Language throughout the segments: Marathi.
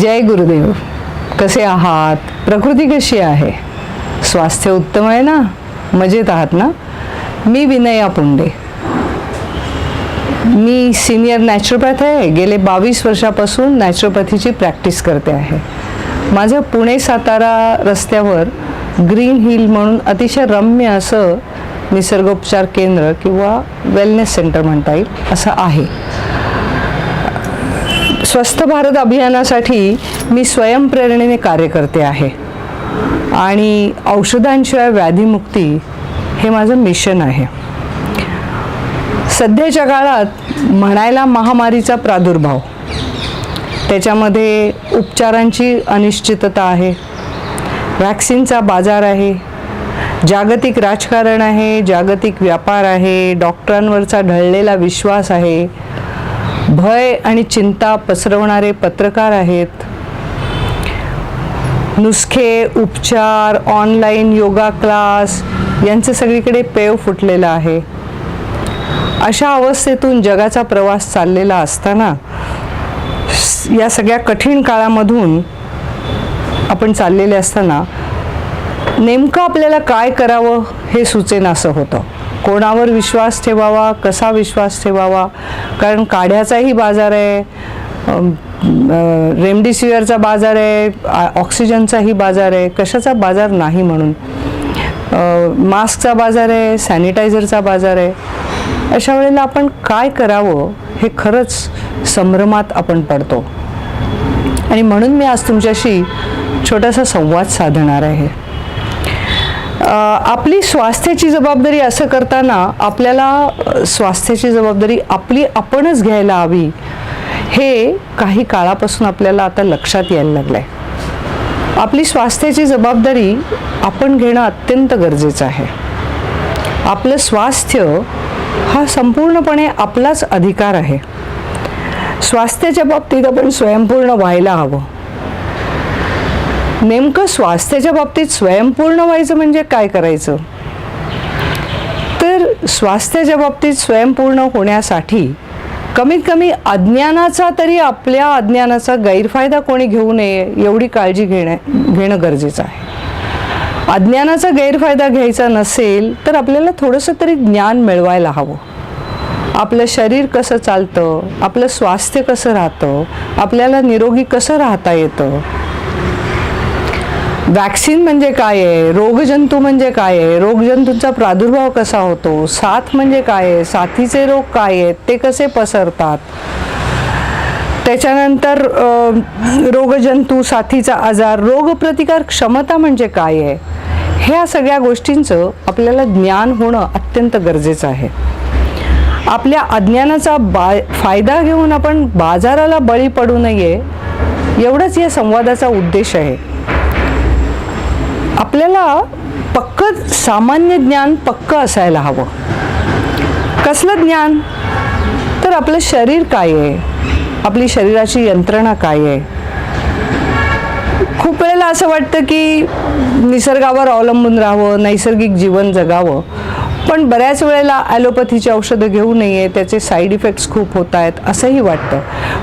जय गुरुदेव. कसे आहात? प्रकृती कशी आहे? स्वास्थ्य उत्तम आहे ना? मजेत आहात ना? मी विनया पुंडे. मी सिनियर नॅचरोपॅथ आहे. गेले बावीस वर्षापासून नॅचरोपॅथीची प्रॅक्टिस करते आहे. माझ्या पुणे सातारा रस्त्यावर ग्रीन हिल म्हणून अतिशय रम्य असं निसर्गोपचार केंद्र किंवा वेलनेस सेंटर म्हणता येईल असं आहे. स्वस्थ भारत अभियानासाठी मी स्वयंप्रेरणेने कार्य करते आहे. आणि औषधांशिवाय व्याधीमुक्ती हे माझं मिशन आहे. सध्याच्या काळात म्हणायला महामारीचा प्रादुर्भाव त्याच्यामध्ये उपचारांची अनिश्चितता आहे व्हॅक्सिनचा बाजार आहे जागतिक राजकारण आहे जागतिक व्यापार आहे डॉक्टरांवरचा ढळलेला विश्वास आहे भय आणि चिंता पसरवणारे पत्रकार आहेत. नुसखे उपचार ऑनलाईन योगा क्लास यांचं सगळीकडे पेव फुटलेलं आहे. अशा अवस्थेतून जगाचा प्रवास चाललेला असताना या सगळ्या कठीण काळामधून आपण चाललेले असताना नेमकं आपल्याला काय करावं हे सुचेनासं होतं. कोणावर विश्वास ठेवावा कसा विश्वास ठेवावा? कारण काढ्याचाही बाजार आहे रेमडिसिवीरचा बाजार आहे ऑक्सिजनचाही बाजार आहे कशाचा बाजार नाही म्हणून. मास्कचा बाजार आहे सॅनिटायझरचा बाजार आहे. अशा वेळेला आपण काय करावं हे खरंच संभ्रमात आपण पडतो. आणि म्हणून मी आज तुमच्याशी छोटासा संवाद साधणार आहे. आपली स्वास्थ्याची जबाबदारी असं करताना आपल्याला स्वास्थ्याची जबाबदारी आपली आपणच घ्यायला हवी हे काही काळापासून आपल्याला आता लक्षात यायला लागलं आहे आपली स्वास्थ्याची जबाबदारी आपण घेणं अत्यंत गरजेचं आहे. आपलं स्वास्थ्य हा संपूर्णपणे आपलाच अधिकार आहे. स्वास्थ्याच्या बाबतीत आपण स्वयंपूर्ण व्हायला हवं. नेमकं स्वास्थ्याच्या बाबतीत स्वयंपूर्ण व्हायचं म्हणजे काय करायचं? तर स्वास्थ्याच्या बाबतीत स्वयंपूर्ण होण्यासाठी कमीत कमी अज्ञानाचा तरी आपल्या अज्ञानाचा गैरफायदा कोणी घेऊ नये एवढी काळजी घेणे घेणं गरजेचं आहे. अज्ञानाचा गैरफायदा घ्यायचा नसेल तर आपल्याला थोडंसं तरी ज्ञान मिळवायला हवं. आपलं शरीर कसं चालतं आपलं स्वास्थ्य कसं राहतं आपल्याला निरोगी कसं राहता येतं वॅक्सिन म्हणजे काय आहे? रोगजंतू म्हणजे काय आहे? रोगजंतूंचा प्रादुर्भाव कसा होतो? साथ म्हणजे काय आहे? साथीचे रोग काय आहेत? ते कसे पसरतात? त्याच्यानंतर रोगजंतू साथीचा आजार रोगप्रतिकार क्षमता म्हणजे काय आहे? ह्या सगळ्या गोष्टींचं आपल्याला ज्ञान होणं अत्यंत गरजेचं आहे. आपल्या अज्ञानाचा बा फायदा घेऊन आपण बाजाराला बळी पडू नये एवढंच या संवादाचा उद्देश आहे. आपल्याला पक्क सामान्य ज्ञान पक्क असायला हवं. कसलं ज्ञान? तर आपलं शरीर काय आहे? आपली शरीराची यंत्रणा काय आहे? खूप वेळेला असं वाटतं की निसर्गावर अवलंबून राहावं नैसर्गिक जीवन जगावं. पण बऱ्याच वेळेला ॲलोपॅथीची औषधं घेऊ नये त्याचे साईड इफेक्ट्स खूप होत आहेत असंही वाटतं.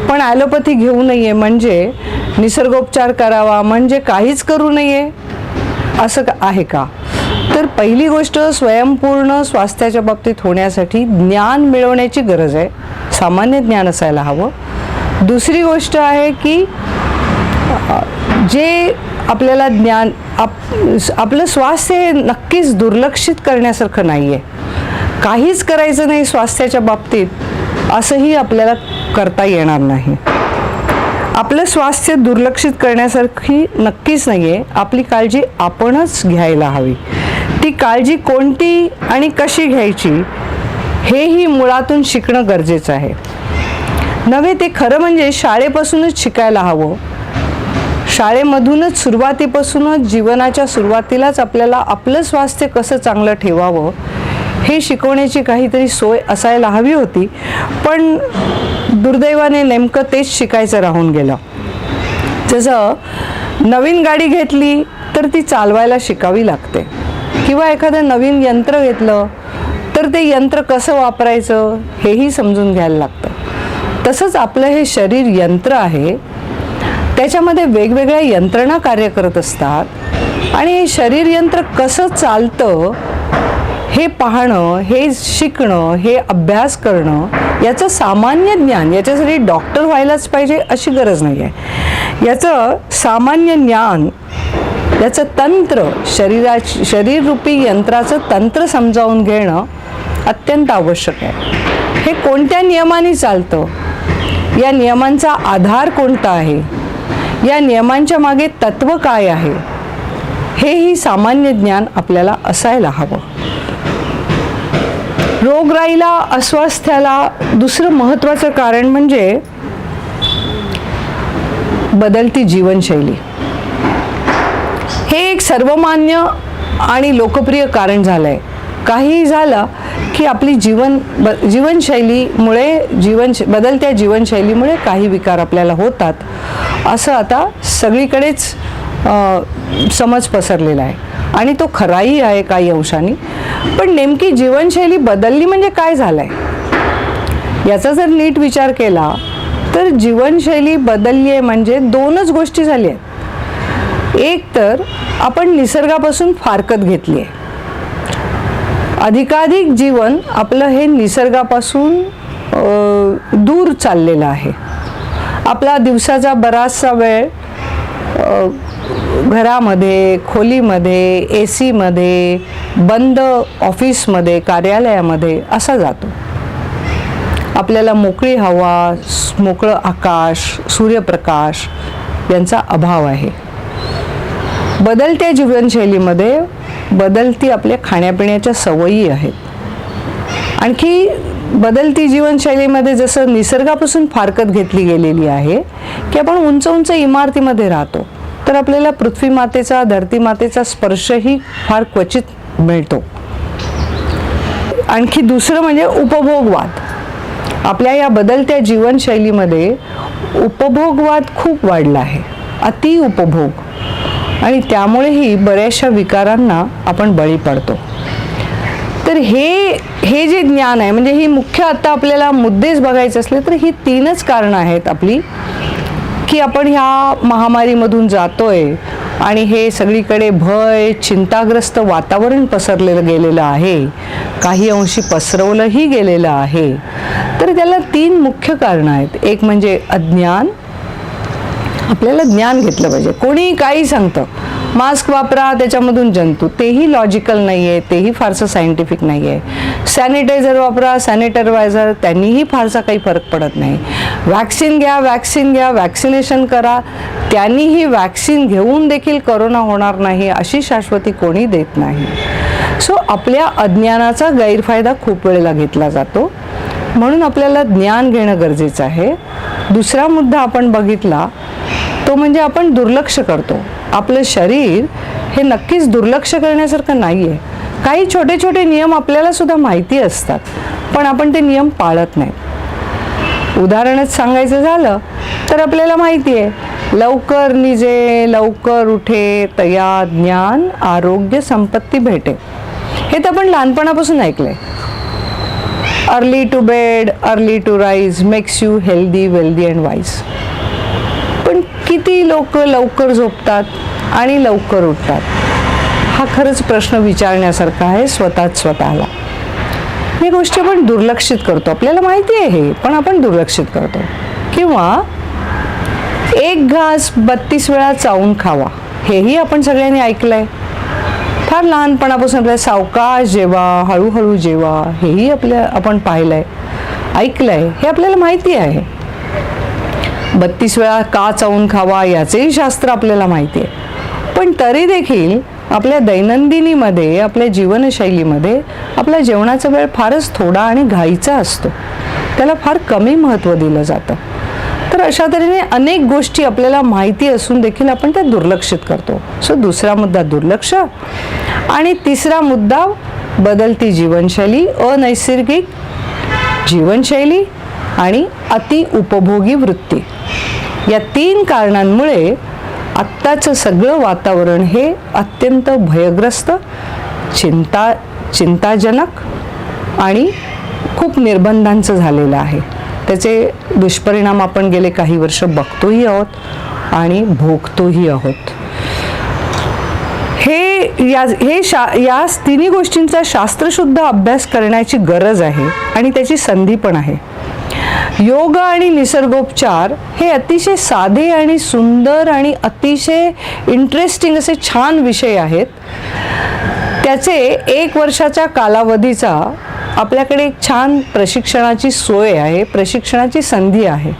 पण ॲलोपॅथी घेऊ नये म्हणजे निसर्गोपचार करावा म्हणजे काहीच करू नये. असं का- आहे का? तर पहिली गोष्ट स्वयंपूर्ण स्वास्थ्याच्या बाबतीत होण्यासाठी ज्ञान मिळवण्याची गरज आहे. सामान्य ज्ञान असायला हवं. दुसरी गोष्ट आहे की जे आपल्याला ज्ञान आप आपलं स्वास्थ्य हे नक्कीच दुर्लक्षित करण्यासारखं नाही आहे काहीच करायचं नाही स्वास्थ्याच्या बाबतीत असंही आपल्याला करता येणार नाही. आपलं स्वास्थ्य दुर्लक्षित करण्यासारखी नक्कीच नाही आहे आपली काळजी आपणच घ्यायला हवी. ती काळजी कोणती आणि कशी घ्यायची हेही मुळातून शिकणं गरजेचं आहे. नव्हे ते खरं म्हणजे शाळेपासूनच शिकायला हवं. शाळेमधूनच सुरुवातीपासूनच जीवनाच्या सुरुवातीलाच आपल्याला आपलं स्वास्थ्य कसं चांगलं ठेवावं हे शिकवण्याची काहीतरी सोय असायला हवी होती. पण दुर्दैवाने नेमकं तेच शिकायचं राहून गेलं. जसं नवीन गाडी घेतली तर ती चालवायला शिकावी लागते. किंवा एखादं नवीन यंत्र घेतलं तर ते यंत्र कसं वापरायचं हेही समजून घ्यायला लागतं. तसंच आपलं हे शरीर यंत्र आहे त्याच्यामध्ये वेगवेगळ्या यंत्रणा कार्य करत असतात आणि हे शरीर यंत्र कसं चालतं हे पाहणं हे शिकणं हे अभ्यास करणं याचं सामान्य ज्ञान याच्यासाठी डॉक्टर व्हायलाच पाहिजे अशी गरज नाही आहे. याचं सामान्य ज्ञान याचं तंत्र शरीरा शरीररूपी यंत्राचं तंत्र समजावून घेणं अत्यंत आवश्यक आहे. हे कोणत्या नियमाने चालतं? या नियमांचा आधार कोणता आहे? या नियमांच्या मागे तत्व काय आहे? हेही सामान्य ज्ञान आपल्याला असायला हवं. रोगराईला अस्वास्थ्याला दुसरं महत्त्वाचं कारण म्हणजे बदलती जीवनशैली. हे एक सर्वमान्य आणि लोकप्रिय कारण झालं आहे काहीही झालं की आपली जीवन ब जीवनशैलीमुळे जीवन बदलत्या जीवनशैलीमुळे काही विकार आपल्याला होतात असं आता सगळीकडेच समज पसरलेला आहे. आणि तो खराही आहे काही अंशाने. पण नेमकी जीवनशैली बदलली म्हणजे काय झालं आहे याचा जर नीट विचार केला तर जीवनशैली बदलली आहे म्हणजे दोनच गोष्टी झाल्या आहेत. एक तर आपण निसर्गापासून फारकत घेतली आहे. अधिकाधिक जीवन आपलं हे निसर्गापासून दूर चाललेलं आहे. आपला दिवसाचा बराचसा वेळ घरामध्ये खोलीमध्ये ए सीमध्ये बंद ऑफिसमध्ये कार्यालयामध्ये असा जातो. आपल्याला मोकळी हवा मोकळं आकाश सूर्यप्रकाश यांचा अभाव आहे. बदलत्या जीवनशैलीमध्ये बदलती आपल्या खाण्यापिण्याच्या सवयी आहेत. आणखी बदलती जीवनशैलीमध्ये जसं निसर्गापासून फारकत घेतली गेलेली आहे की आपण उंच उंच इमारतीमध्ये राहतो. तर आपल्याला पृथ्वी मातेचा धरती मातेचा स्पर्शही फार क्वचित मिळतो. आणखी दुसरं म्हणजे उपभोगवाद. आपल्या या बदलत्या जीवनशैलीमध्ये उपभोगवाद खूप वाढला आहे. अति उपभोग. आणि त्यामुळेही बऱ्याचशा विकारांना आपण बळी पडतो. तर हे हे जे ज्ञान आहे म्हणजे ही मुख्य आता आपल्याला मुद्देच बघायचे असले तर ही तीनच कारणं आहेत आपली की आपण ह्या महामारीमधून जातोय. आणि हे सगळीकडे भय चिंताग्रस्त वातावरण पसरलेलं गेलेलं आहे. काही अंशी पसरवलंही गेलेलं आहे. तर त्याला तीन मुख्य कारणं आहेत. एक म्हणजे अज्ञान. आपल्याला ज्ञान घेतलं पाहिजे. कोणी काही सांगतं. मास्क वापरा त्याच्यामधून जंतू. तेही लॉजिकल नाही आहे तेही फारसं सायंटिफिक नाही आहे सॅनिटायझर वापरा सॅनिटायझर त्यांनीही फारसा काही फरक पडत नाही. वॅक्सिन घ्या वॅक्सिन घ्या वॅक्सिनेशन करा. त्यांनीही वॅक्सिन घेऊन देखील करोना होणार नाही अशी शाश्वती कोणी देत नाही. सो आपल्या अज्ञानाचा गैरफायदा खूप वेळेला घेतला जातो. म्हणून आपल्याला ज्ञान घेणं गरजेचं आहे. दुसरा मुद्दा आपण बघितला तो म्हणजे आपण दुर्लक्ष करतो. आपलं शरीर हे नक्कीच दुर्लक्ष करण्यासारखं नाही आहे काही छोटे छोटे नियम आपल्याला सुद्धा माहिती असतात पण आपण ते नियम पाळत नाही. उदाहरणच सांगायचं झालं तर आपल्याला माहिती आहे लवकर निजे लवकर उठे तया ज्ञान आरोग्य संपत्ती भेटे. हे तर आपण लहानपणापासून ऐकलंय. Early to bed early to rise makes you healthy wealthy and wise किती लोक लवकर झोपतात आणि लवकर उठतात? हा खरंच प्रश्न विचारण्यासारखा आहे स्वतःच स्वतःला. ही गोष्टी आपण दुर्लक्षित करतो. आपल्याला माहिती आहे हे पण आपण दुर्लक्षित करतो. किंवा एक घास बत्तीस वेळा चावून खावा. हेही आपण सगळ्यांनी ऐकलं आहे फार लहानपणापासून आपल्या सावकाश जेवा हळूहळू जेवा हेही आपल्या आपण पाहिलं आहे ऐकलं आहे हे आपल्याला माहिती आहे. बत्तीस वेळा का चावून खावा याचेही शास्त्र आपल्याला माहिती आहे. पण तरी देखील आपल्या दैनंदिनीमध्ये आपल्या जीवनशैलीमध्ये आपल्या जेवणाचा वेळ फारच थोडा आणि घाईचा असतो. त्याला फार कमी महत्त्व दिलं जातं. तर अशा तऱ्हेने अनेक गोष्टी आपल्याला माहिती असून देखील आपण त्या दुर्लक्षित करतो. सो दुसरा मुद्दा दुर्लक्ष आणि तिसरा मुद्दा बदलती जीवनशैली अनैसर्गिक जीवनशैली आणि अति उपभोगी वृत्ती. या तीन कारणांमुळे आत्ताचं सगळं वातावरण हे अत्यंत भयग्रस्त चिंता चिंताजनक आणि खूप निर्बंधांचं झालेलं आहे. त्याचे दुष्परिणाम आपण गेले काही वर्ष बघतोही आहोत आणि भोगतोही आहोत. हे या हे शा या तिन्ही गोष्टींचा शास्त्रशुद्ध अभ्यास करण्याची गरज आहे आणि त्याची संधी पण आहे. योग आणि निसर्गोपचार हे अतिशय साधे आणि सुंदर आणि अतिशय इंटरेस्टिंग असे छान विषय आहेत. त्याचे एक वर्षाच्या कालावधीचा आपल्याकडे एक छान प्रशिक्षणाची सोय आहे प्रशिक्षणाची संधी आहे.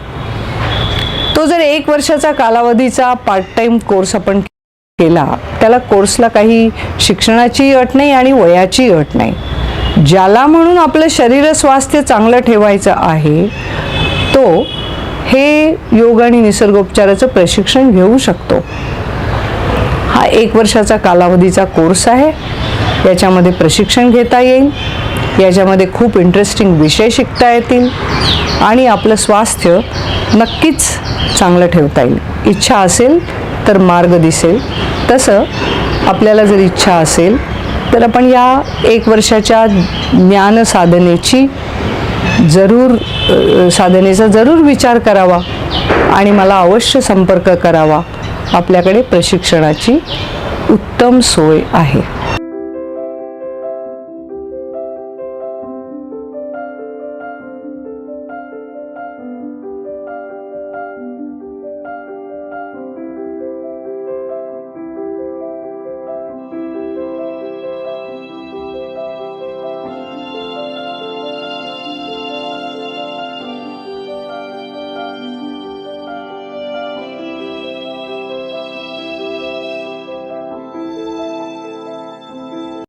तो जर एक वर्षाचा कालावधीचा पार्ट टाइम कोर्स आपण केला त्याला कोर्सला काही शिक्षणाची अट नाही आणि वयाची अट नाही. ज्याला म्हणून आपलं शरीर स्वास्थ्य चांगलं ठेवायचं आहे तो हे योग आणि निसर्गोपचाराचं प्रशिक्षण घेऊ शकतो. हा एक वर्षाचा कालावधीचा कोर्स आहे. याच्यामध्ये प्रशिक्षण घेता येईल. याच्यामध्ये खूप इंटरेस्टिंग विषय शिकता येतील. आणि आपलं स्वास्थ्य नक्कीच चांगलं ठेवता येईल. इच्छा असेल तर मार्ग दिसेल. तसं आपल्याला जर इच्छा असेल तर आपण या एक वर्षाच्या ज्ञान साधनेची जरूर साधनेचा जरूर विचार करावा आणि मला अवश्य संपर्क करावा. आपल्याकडे प्रशिक्षणाची उत्तम सोय आहे.